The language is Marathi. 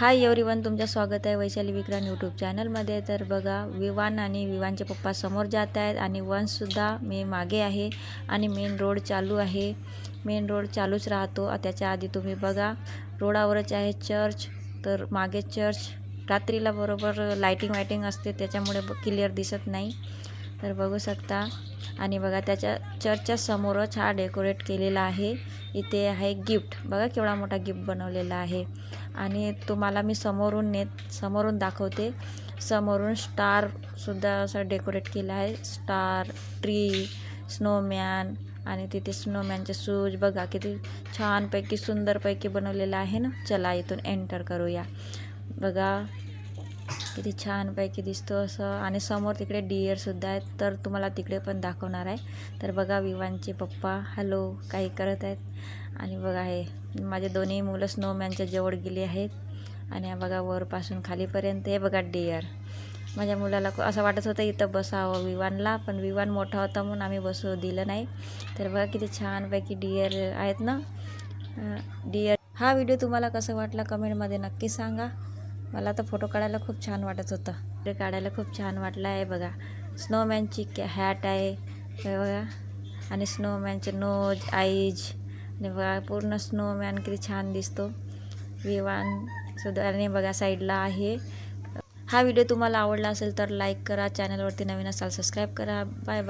हाय एवरीवन तुमचं स्वागत आहे वैशाली विक्रांत यूट्यूब चॅनलमध्ये तर बघा विवान आणि विवानचे पप्पा समोर जात आहेत आणि वनसुद्धा मी मागे आहे आणि मेन रोड चालू आहे. मेन रोड चालूच राहतो. त्याच्या आधी तुम्ही बघा रोडावरच आहे चर्च तर मागे चर्च रात्रीला बरोबर लाईटिंग वायटिंग असते त्याच्यामुळे क्लिअर दिसत नाही. तर बघू शकता आणि बघा त्याच्या चर्चच्या समोरच हा डेकोरेट केलेला आहे. इथे आहे गिफ्ट. बघा केवढा मोठा गिफ्ट बनवलेला आहे. आणि तुम्हाला मी समोरून नेत समोरून दाखवते. समोरून स्टारसुद्धा असं डेकोरेट केलं आहे. स्टार ट्री स्नोमॅन आणि तिथे स्नोमॅनचे शूज. बघा किती छानपैकी सुंदरपैकी बनवलेलं आहे ना? चला इथून एंटर करूया. बघा किती छानपैकी दिसतो असं. आणि समोर तिकडे डिअरसुद्धा आहेत. तर तुम्हाला तिकडे पण दाखवणार आहे. तर बघा विवांचे पप्पा. हॅलो काही करत आहेत. आणि बघा हे माझे दोन्ही मुलं स्नोमॅनच्या जवळ गेली आहेत. आणि बघा वरपासून खालीपर्यंत. हे बघा डिअर माझ्या मुलाला असं वाटत होतं इथं बसावं विवानला पण विवान मोठा होता म्हणून आम्ही बसू दिलं नाही. तर बघा किती छानपैकी डिअर आहेत ना. डिअर हा व्हिडिओ तुम्हाला कसं वाटला? कमेंटमध्ये नक्की सांगा. मला तर फोटो काढायला खूप छान वाटत होतं. ते काढायला खूप छान वाटलं आहे बघा. स्नोमॅनची कॅ हॅट आहे. हे बघा. आणि स्नोमॅनचे नोज आईज आणि बघा पूर्ण स्नोमॅन किती छान दिसतो. विवान सुद्धा आणि बघा साईडला आहे. हा व्हिडिओ तुम्हाला आवडला असेल तर लाईक करा. चॅनलवरती नवीन असाल सबस्क्राईब करा. Bye bye